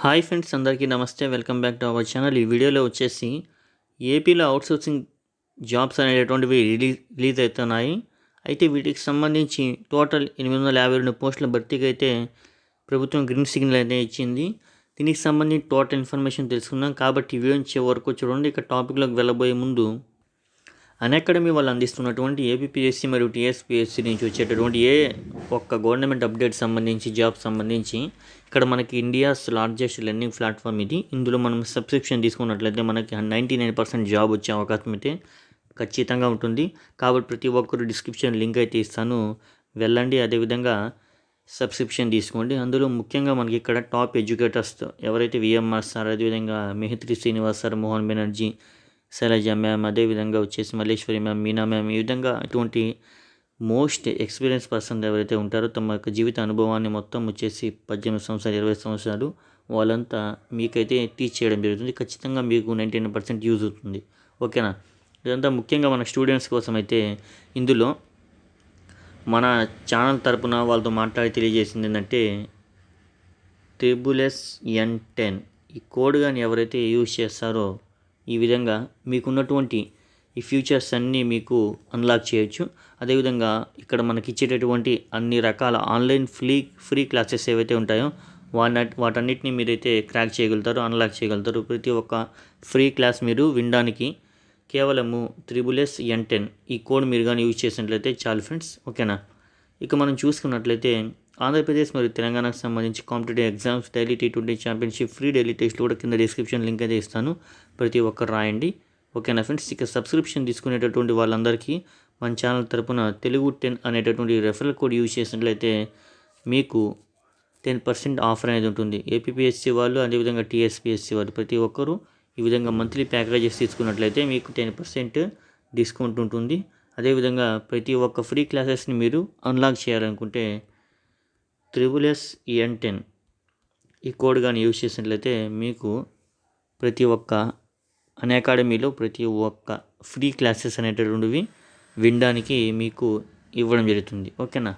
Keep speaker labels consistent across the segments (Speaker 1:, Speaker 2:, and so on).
Speaker 1: Hi friends అందరికీ నమస్తే. Welcome back to our channel. ఈ వీడియోలో వచ్చేసి ఏపీలో అవుట్సోర్సింగ్ జాబ్స్ అనేటటువంటివి రిలీజ్ రిలీజ్ అవుతున్నాయి. అయితే వీటికి సంబంధించి టోటల్ ఎనిమిది వందల యాభై రెండు పోస్టుల భర్తీకి అయితే ప్రభుత్వం గ్రీన్ సిగ్నల్ అయితే ఇచ్చింది. దీనికి సంబంధించి టోటల్ ఇన్ఫర్మేషన్ తెలుసుకుందాం. కాబట్టి వీడియో చివరి వరకు చూడండి. ఇక టాపిక్లోకి వెళ్ళబోయే ముందు అకాడమీ వాళ్ళు అందిస్తున్నటువంటి ఏపీఎస్సి మరియు టీఎస్పీఎస్సి నుంచి వచ్చేటటువంటి ఏ ఒక్క గవర్నమెంట్ అప్డేట్ సంబంధించి జాబ్ సంబంధించి ఇక్కడ మనకి ఇండియాస్ లార్జెస్ట్ లెర్నింగ్ ప్లాట్ఫామ్ ఇది. ఇందులో మనం సబ్స్క్రిప్షన్ తీసుకున్నట్లయితే మనకి నైంటీ నైన్ పర్సెంట్ జాబ్ వచ్చే అవకాశం అయితే ఖచ్చితంగా ఉంటుంది. కాబట్టి ప్రతి ఒక్కరు డిస్క్రిప్షన్ లింక్ అయితే ఇస్తాను. వెళ్ళండి అదేవిధంగా సబ్స్క్రిప్షన్ తీసుకోండి. అందులో ముఖ్యంగా మనకి ఇక్కడ టాప్ ఎడ్యుకేటర్స్ ఎవరైతే విఎంఆర్ సార్ అదేవిధంగా మెహిత్రి శ్రీనివాస్ సార్ మోహన్ బెనర్జీ శైలజ మ్యామ్ అదేవిధంగా వచ్చేసి మల్లేశ్వరి మ్యామ్ మీనా మ్యామ్ ఈ విధంగా ఇటువంటి మోస్ట్ ఎక్స్పీరియన్స్ పర్సన్ ఎవరైతే ఉంటారో తమ యొక్క జీవిత అనుభవాన్ని మొత్తం వచ్చేసి పద్దెనిమిది సంవత్సరాలు ఇరవై సంవత్సరాలు వాళ్ళంతా మీకైతే టీచ్ చేయడం జరుగుతుంది. ఖచ్చితంగా మీకు నైంటీ నైన్ పర్సెంట్ యూజ్ అవుతుంది. ఓకేనా? ఇదంతా ముఖ్యంగా మన స్టూడెంట్స్ కోసం అయితే ఇందులో మన ఛానల్ తరపున వాళ్ళతో మాట్లాడి తెలియజేసింది ఏంటంటే ట్రిబుల్ ఎస్ ఎన్ టెన్. ఈ కోడ్ కానీ ఎవరైతే యూజ్ చేస్తారో ఈ విధంగా మీకున్నటువంటి ఈ ఫ్యూచర్స్ అన్నీ మీకు అన్లాక్ చేయొచ్చు. అదేవిధంగా ఇక్కడ మనకి ఇచ్చేటటువంటి అన్ని రకాల ఆన్లైన్ ఫ్రీ ఫ్రీ క్లాసెస్ ఏవైతే ఉంటాయో వాటి వాటన్నిటిని మీరైతే క్రాక్ చేయగలుగుతారు అన్లాక్ చేయగలుగుతారు. ప్రతి ఒక్క ఫ్రీ క్లాస్ మీరు వినడానికి కేవలము త్రిబుల్ ఎస్ ఎన్ టెన్ ఈ కోడ్ మీరు కానీ యూజ్ చేసినట్లయితే చాలు ఫ్రెండ్స్. ఓకేనా? ఇక మనం చూసుకున్నట్లయితే ఆంధ్రప్రదేశ్ మరియు తెలంగాణకు సంబంధించి competitive exams daily T twenty championship free daily test కూడా కింద డిస్క్రిప్షన్ లింక్ అయితే ఇస్తాను. ప్రతి ఒక్కరు రాయండి. ఓకేనా ఫ్రెండ్స్? ఇక సబ్స్క్రిప్షన్ తీసుకునేటటువంటి వాళ్ళందరికీ మన ఛానల్ తరపున తెలుగు టెన్ అనేటటువంటి రెఫరల్ కోడ్ యూజ్ చేసినట్లయితే మీకు టెన్ పర్సెంట్ ఆఫర్ అనేది ఉంటుంది. ఏపీఎస్సీ వాళ్ళు అదేవిధంగా టీఎస్పీఎస్సీ వాళ్ళు ప్రతి ఒక్కరూ ఈ విధంగా మంత్లీ ప్యాకేజెస్ తీసుకున్నట్లయితే మీకు టెన్ పర్సెంట్ డిస్కౌంట్ ఉంటుంది. అదేవిధంగా ప్రతి ఒక్క ఫ్రీ క్లాసెస్ని మీరు అన్లాక్ చేయాలనుకుంటే త్రిబుల్ ఎస్ ఎన్ టెన్ ఈ కోడ్ కానీ యూజ్ చేసినట్లయితే మీకు ప్రతి ఒక్క అన్ అకాడమీలో ప్రతి ఒక్క ఫ్రీ క్లాసెస్ అనేటటువంటివి వినడానికి మీకు ఇవ్వడం జరుగుతుంది. ఓకేనా?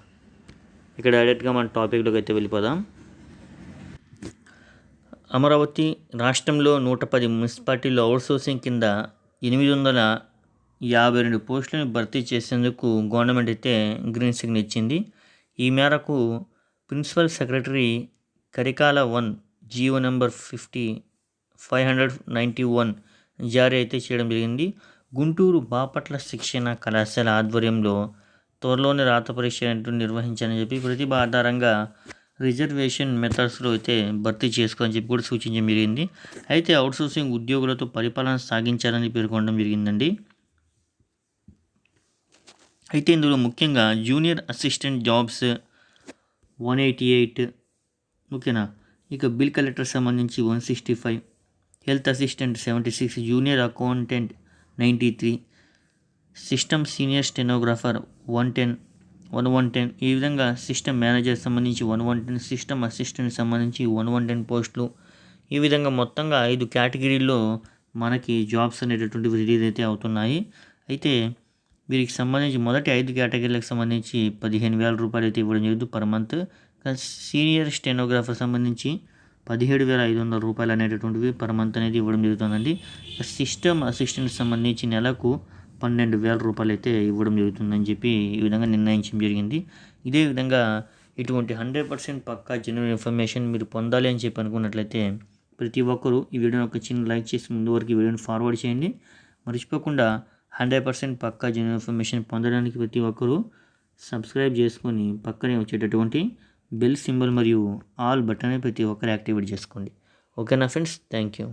Speaker 1: ఇక్కడ డైరెక్ట్గా మన టాపిక్లోకి అయితే వెళ్ళిపోదాం. అమరావతి రాష్ట్రంలో నూట పది మున్సిపాలిటీలు అవుట్సోర్సింగ్ కింద ఎనిమిది వందల యాభై రెండు పోస్టులను భర్తీ చేసేందుకు గవర్నమెంట్ అయితే గ్రీన్ సిగ్నల్ ఇచ్చింది. ఈ మేరకు principal secretary Karikala one GO number fifty five hundred ninety one జారీ అయితే చేయడం జరిగింది. గుంటూరు బాపట్ల శిక్షణ కళాశాల ఆధ్వర్యంలో త్వరలోనే రాత పరీక్ష నిర్వహించాలని చెప్పి ప్రతిభ ఆధారంగా రిజర్వేషన్ మెథడ్స్లో అయితే భర్తీ చేసుకోవాలని చెప్పి కూడా సూచించడం జరిగింది. అయితే అవుట్సోర్సింగ్ ఉద్యోగులతో పరిపాలన సాగించాలని పేర్కొనడం జరిగిందండి. అయితే ఇందులో ముఖ్యంగా junior assistant jobs one eighty eight. ఓకేనా? ఇక బిల్ కలెక్టర్ సంబంధించి one sixty five. Health assistant seventy six. Junior accountant ninety three. System senior stenographer one ten. One one ten. ఈ విధంగా సిస్టమ్ మేనేజర్ సంబంధించి one one ten. System assistant సంబంధించి one one ten పోస్టులు. ఈ విధంగా మొత్తంగా ఐదు కేటగిరీల్లో మనకి జాబ్స్ అనేటటువంటివి రిలీజ్ అయితే అవుతున్నాయి. అయితే వీరికి సంబంధించి మొదటి ఐదు కేటగిరీలకు సంబంధించి పదిహేను వేల రూపాయలు అయితే ఇవ్వడం జరుగుతుంది పర్ మంత్ సీనియర్ స్టెనోగ్రాఫర్ సంబంధించి పదిహేడు వేల ఐదు వందల రూపాయలు అనేటటువంటివి పర్ మంత్ అనేది ఇవ్వడం జరుగుతుందండి. సిస్టమ్ అసిస్టెంట్ సంబంధించి నెలకు పన్నెండు వేల రూపాయలు అయితే ఇవ్వడం జరుగుతుందని చెప్పి ఈ విధంగా నిర్ణయించడం జరిగింది. ఇదే విధంగా ఇటువంటి హండ్రెడ్ పర్సెంట్ పక్కా జనరల్ ఇన్ఫర్మేషన్ మీరు పొందాలి అని చెప్పి అనుకున్నట్లయితే ప్రతి ఒక్కరూ ఈ వీడియోని ఒక చిన్న లైక్ చేసి ముందు వరకు ఈ వీడియోని ఫార్వర్డ్ చేయండి. మర్చిపోకుండా హండ్రెడ్ పర్సెంట్ పక్కా జనరల్ ఇన్ఫర్మేషన్ పొందడానికి ప్రతి ఒక్కరూ సబ్స్క్రైబ్ చేసుకొని పక్కనే వచ్చేటటువంటి బెల్ సింబల్ మరియు ఆల్ బటన్ ప్రతి ఒక్కరు యాక్టివేట్ చేసుకోండి. ఓకేనా ఫ్రెండ్స్ థ్యాంక్ యూ